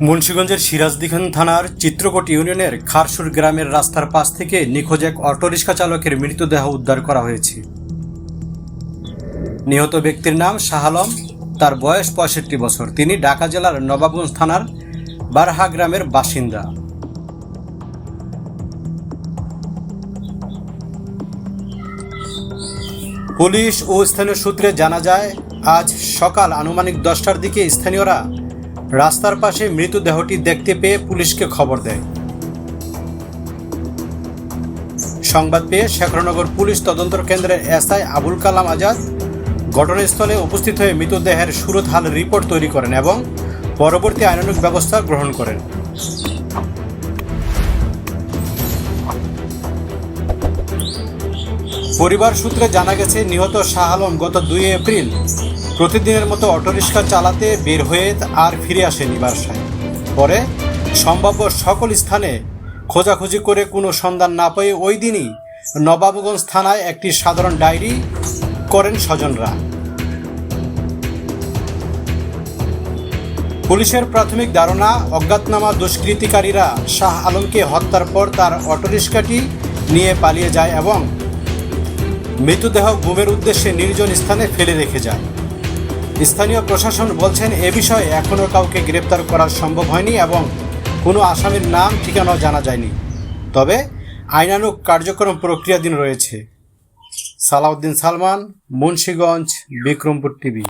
মুন্সীগঞ্জের সিরাজদিখান থানার চিত্রকোট ইউনিয়নের খারসুর গ্রামের রাস্তার পাশ থেকে নিখোঁজ এক অটোরিকশা চালকের মৃতদেহ উদ্ধার করা হয়েছে। নিহত ব্যক্তির নাম শাহালম তার বয়স পঁয়ষট্টি বছর। তিনি ঢাকা জেলার নবাবগঞ্জ থানার বারহা গ্রামের বাসিন্দা। পুলিশ ও স্থানীয় সূত্রে জানা যায়, আজ সকাল আনুমানিক দশটার দিকে স্থানীয়রা রাস্তার পাশে মৃতদেহটি দেখতে পেয়ে পুলিশকে খবর দেয়। সংবাদ পেয়ে শেখরনগর পুলিশ তদন্ত কেন্দ্রের এসআই আবুল কালাম আজাদ ঘটনাস্থলে উপস্থিত হয়ে মৃতদেহের সুরতহাল রিপোর্ট তৈরি করেন এবং পরবর্তী আইনানুগ ব্যবস্থা গ্রহণ করেন। পরিবার সূত্রে জানা গেছে, নিহত শাহ আলম গত দুই এপ্রিল প্রতিদিনের মতো অটোরিকশা চালাতে বের হয়ে আর ফিরে আসেনি বাসায়। পরে সম্ভাব্য সকল স্থানে খোঁজাখুঁজি করে কোনো সন্ধান না পেয়ে ওই দিনই নবাবগঞ্জ থানায় একটি সাধারণ ডায়েরি করেন স্বজনরা। পুলিশের প্রাথমিক ধারণা, অজ্ঞাতনামা দুষ্কৃতিকারীরা শাহ আলমকে হত্যার পর তার অটোরিকশাটি নিয়ে পালিয়ে যায় এবং মৃতদেহ গুমের উদ্দেশ্যে নির্জন স্থানে ফেলে রেখে যায়। স্থানীয় প্রশাসন বলছেন, এ বিষয়ে এখনও কাউকে গ্রেপ্তার করা সম্ভব হয়নি এবং কোনো আসামির নাম ঠিকানাও জানা যায়নি। তবে আইনানুক কার্যক্রম প্রক্রিয়াধীন রয়েছে। সালাউদ্দিন সালমান, মুন্সীগঞ্জ, বিক্রমপুর টিভি।